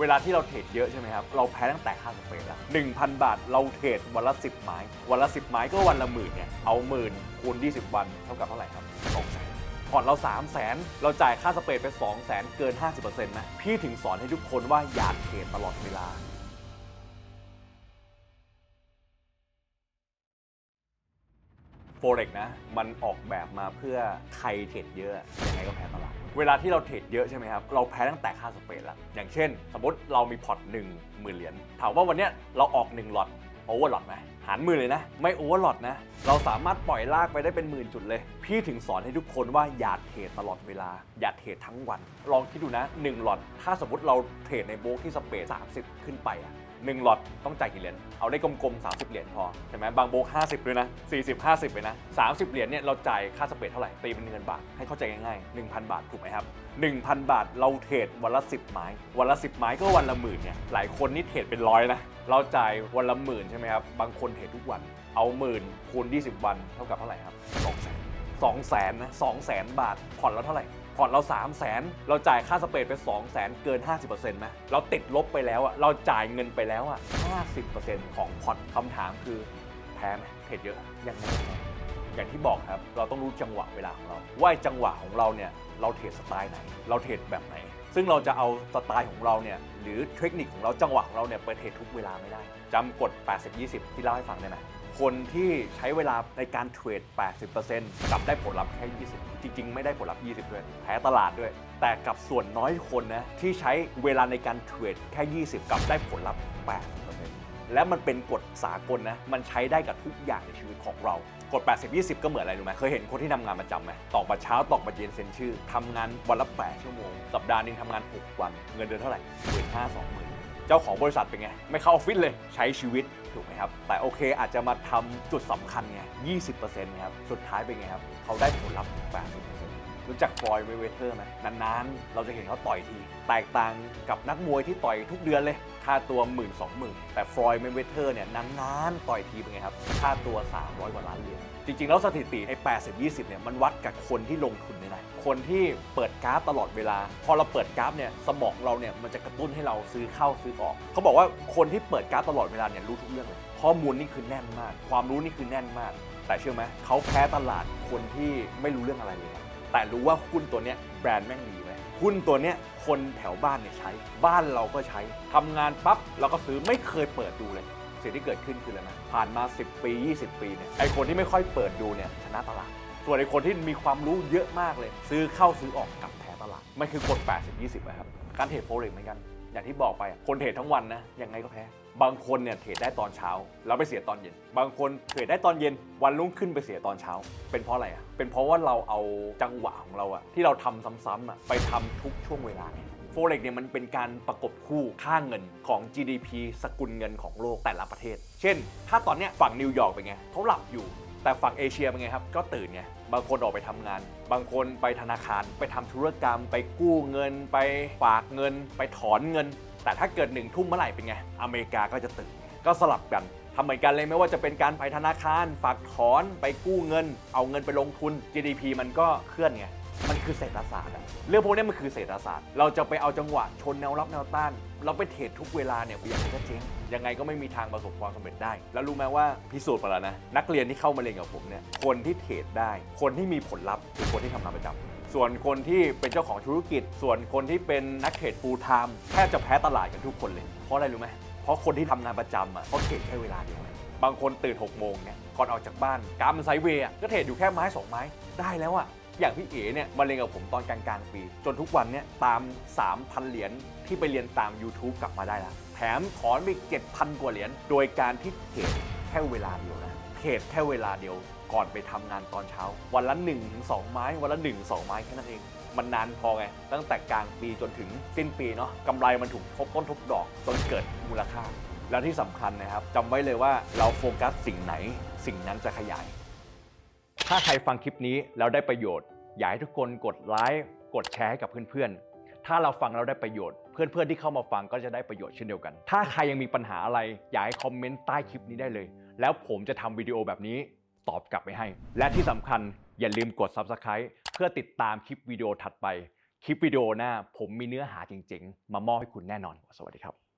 เวลาที่เราเทรดเยอะใช่ไหมครับ เราแพ้ตั้งแต่ค่าสเปรดแล้ว1,000บาทเราเทรดวันละ10ไม้ วันละ10ไม้ก็วันละหมื่นเนี่ย เอาหมื่นคูณ20วันเท่ากับเท่าไหร่ครับ2แสนผ่อนเรา 3 0 0แสนเราจ่ายค่าสเปรดไป 2 0 0แสนเกิน 50%นะ พี่ถึงสอนให้ทุกคนว่าอย่าเทรดตลอดเวลาโฟเร็กนะ มันออกแบบมาเพื่อใครเทรดเยอะยังไงก็แพ้ตลาด เวลาที่เราเทรดเยอะใช่ไหมครับ เราแพ้ตั้งแต่ค่าสเปรดแล้ว อย่างเช่น สมมติเรามีพอร์ต1 0,000เหรียญ ถามว่าวันเนี้ยเราออก1หลอตโอเวอร์หลอตไหมหารมือเลยนะ ไม่โอเวอร์หลอตนะ เราสามารถปล่อยลากไปได้เป็นหมื่นจุดเลย พี่ถึงสอนให้ทุกคนว่าอย่าเทรดตลอดเวลา อย่าเทรดทั้งวัน ลองคิดดูนะ1หลอตถ้าสมมติเราเทรดในโบกที่สเปรด30 ขึ้นไปอะ หนึ่งหลอตต้องจ่ายกี่เหรียญ เอาได้กลมๆ 30 เหรียญพอ ใช่ไหมบางโบก50 ด้วยนะ 40 50 ไปนะ 30 เหรียญเนี่ยเราจ่ายค่าสเปรดเท่าไหร่ ตีเป็นเงินบาท ให้เข้าใจง่ายๆ 1,000 บาท ถูกไหมครับ 1,000 บาทเราเทรดวันละ 10 ไม้ วันละ 10 ไม้ก็วันละหมื่นเนี่ย หลายคนนี่เทรดเป็นร้อยนะ เราจ่ายวันละหมื่นใช่ไหมครับ บางคนเทรดทุกวัน เอาหมื่นคูณ20 วันเท่ากับเท่าไหร่ครับ2แสน2แสนนะ2แสนบาท ผ่อนแล้วเท่าไหร่ ผ่อนเรา 3 0 0แสนเราจ่ายค่าสเปรดไป 2 0 0แสนเกิน 50%ไหมเราติดลบไปแล้วอะเราจ่ายเงินไปแล้วอะ50%ของผ่อนคำถามคือแพ้ไหมเทรดเยอะยังไงอย่างที่บอกครับ เราต้องรู้จังหวะเวลาของเรา ว่าจังหวะของเราเนี่ย เราเทรดสไตล์ไหน เราเทรดแบบไหน ซึ่งเราจะเอาสไตล์ของเราเนี่ยหรือเทคนิคของเราจังหวะของเราเนี่ยไปเทรดทุกเวลาไม่ได้จำกฎ 80-20 ที่เล่าให้ฟังได้ไหมคนที่ใช้เวลาในการเทรด 80%กลับได้ผลลัพธ์แค่ 20 จริง ๆ ไม่ได้ผลลัพธ์ 20 ด้วย แพ้ตลาดด้วย แต่กับส่วนน้อยคนนะที่ใช้เวลาในการเทรดแค่ 20 กลับได้ผลลัพธ์ 80% และมันเป็นกฎสากลนะ มันใช้ได้กับทุกอย่างในชีวิตของเรา กฎ 80-20 ก็เหมือนอะไรรู้ไหมเคยเห็นคนที่ทำงานประจำไหมตอกบัตรเช้าตอกบัตรเย็นเซ็นชื่อทำงานวันละ 8 ชั่วโมง สัปดาห์หนึงทำงาน 6 วัน เงินเดือนเท่าไหร่หมื่นห้าสองหมื่นเจ้าของบริษัทเป็นไง ไม่เข้าออฟฟิศเลย ใช้ชีวิตถูกไหมครับ แต่โอเคอาจจะมาทำจุดสำคัญไง 20%ครับ สุดท้ายเป็นไงครับ เขาได้ผลลัพธ์80% รู้จักฟลอยด์เมเวเทอร์ไหมนานๆ เราจะเห็นเขาต่อยที แตกต่างกับนักมวยที่ต่อยทุกเดือนเลย ค่าตัวหมื่นสองหมื่นแต่ฟลอยด์เมเวเทอร์เนี่ยนานๆ ต่อยทีเป็นไงครับ ค่าตัว 300 กว่าล้านเหรียญจริงๆ แล้วสถิติไอ้80 20เนี่ยมันวัดกับคนที่ลงทุนเนี่ยนะคนที่เปิดกราฟตลอดเวลา พอเราเปิดกราฟเนี่ยสมองเราเนี่ยมันจะกระตุ้นให้เราซื้อเข้าซื้อออก เขาบอกว่าคนที่เปิดกราฟตลอดเวลาเนี่ยรู้ทุกเรื่องเลยข้อมูลนี่คือแน่นมาก ความรู้นี่คือแน่นมาก แต่เชื่อไหมเขาแพ้ตลาดคนที่ไม่รู้เรื่องอะไรเลยนะ แต่รู้ว่าหุ้นตัวเนี้ยแบรนด์แม่งดีไหมหุ้นตัวเนี้ยคนแถวบ้านเนี่ยใช้ บ้านเราก็ใช้ทำงานปั๊บเราก็ซื้อไม่เคยเปิดดูเลย สิ่งที่เกิดขึ้นคืออะไรนะผ่านมา 10 ปี 20 ปีเนี่ยไอคนที่ไม่ค่อยเปิดดูเนี่ยชนะตลาด ส่วนไอคนที่มีความรู้เยอะมากเลย ซื้อเข้าซื้อออกกลับแพ้ตลาดมันคือกฎ 80 20นะครับการเทรดโฟเร็กเหมือนกัน อย่างที่บอกไปอะคนเทรดทั้งวันนะยังไงก็แพ้ บางคนเนี่ยเทรดได้ตอนเช้า แล้วไปเสียตอนเย็น บางคนเทรดได้ตอนเย็นวันรุ่งขึ้นไปเสียตอนเช้า เป็นเพราะอะไรอะเป็นเพราะว่าเราเอาจังหวะของเราอะที่เราทำซ้ำๆอะไปทำทุกช่วงเวลาไงโฟเร็กเนี่ยมันเป็นการประกบคู่ค่าเงินของ GDP สกุลเงินของโลกแต่ละประเทศ เช่น ถ้าตอนเนี้ยฝั่งนิวยอร์กเป็นไงเขาหลับอยู่ แต่ฝั่งเอเชียเป็นไงครับ ก็ตื่นไง บางคนออกไปทำงาน บางคนไปธนาคาร ไปทำธุรกรรม ไปกู้เงิน ไปฝากเงิน ไปถอนเงิน แต่ถ้าเกิดหนึ่งทุ่มเมื่อไหร่เป็นไง อเมริกาก็จะตื่น ก็สลับกันทำเหมือนกันเลยไม่ว่าจะเป็นการไปธนาคาร ฝากถอนไปกู้เงิน เอาเงินไปลงทุน GDP มันก็เคลื่อนไงมันคือเศรษฐศาสตร์อะเรื่องพวกนี้มันคือเศรษฐศาสตร์ เราจะไปเอาจังหวะชนแนวรับแนวต้าน เราไปเทรดทุกเวลาเนี่ยอย่างไรก็เจ๊งยังไงก็ไม่มีทางประสบความสำเร็จได้ แล้วรู้ไหมว่าพิสูจน์มาแล้วนะ นักเรียนที่เข้ามาเรียนกับผมเนี่ย คนที่เทรดได้ คนที่มีผลลัพธ์คือคนที่ทำงานประจำ ส่วนคนที่เป็นเจ้าของธุรกิจ ส่วนคนที่เป็นนักเทรด full time แทบจะแพ้ตลาดกันทุกคนเลย เพราะอะไรรู้ไหมเพราะคนที่ทำงานประจำอะเขาเทรดแค่เวลาเดียวบางคนตื่น6โมงเนี่ยก่อนออกจากบ้านกรามไซเวย์ก็เทรดอยู่แค่ไม้ 2 ไม้ได้แล้วอะอย่างพี่เอ๋เนี่ยมาเรียนกับผมตอนกลางๆปี จนทุกวันเนี่ยตาม 3,000 เหรียญที่ไปเรียนตาม YouTube กลับมาได้แล้วแถมถอนไปอีก7,000กว่าเหรียญโดยการที่เทรดแค่เวลาเดียวนะ เทรดแค่เวลาเดียวก่อนไปทำงานตอนเช้า วันละ1-2ไม้ วันละ1-2ไม้แค่นั้นเอง มันนานพอไง ตั้งแต่กลางปีจนถึงสิ้นปีเนาะกำไรมันถูกทบต้นทบดอกจนเกิดมูลค่า แล้วที่สำคัญนะครับจำไว้เลยว่าเราโฟกัสสิ่งไหน สิ่งนั้นจะขยาย ถ้าใครฟังคลิปนี้แล้วได้ประโยชน์ อยากให้ทุกคนกดไลค์กดแชร์ให้กับเพื่อนๆ ถ้าเราฟังแล้วได้ประโยชน์ เพื่อนๆที่เข้ามาฟังก็จะได้ประโยชน์เช่นเดียวกัน ถ้าใครยังมีปัญหาอะไรอยากให้คอมเมนต์ใต้คลิปนี้ได้เลย แล้วผมจะทำวิดีโอแบบนี้ตอบกลับไปให้ และที่สำคัญอย่าลืมกด Subscribe เพื่อติดตามคลิปวิดีโอถัดไป คลิปวิดีโอหน้าผมมีเนื้อหาจริง ๆ มามอบให้คุณแน่นอน สวัสดีครับ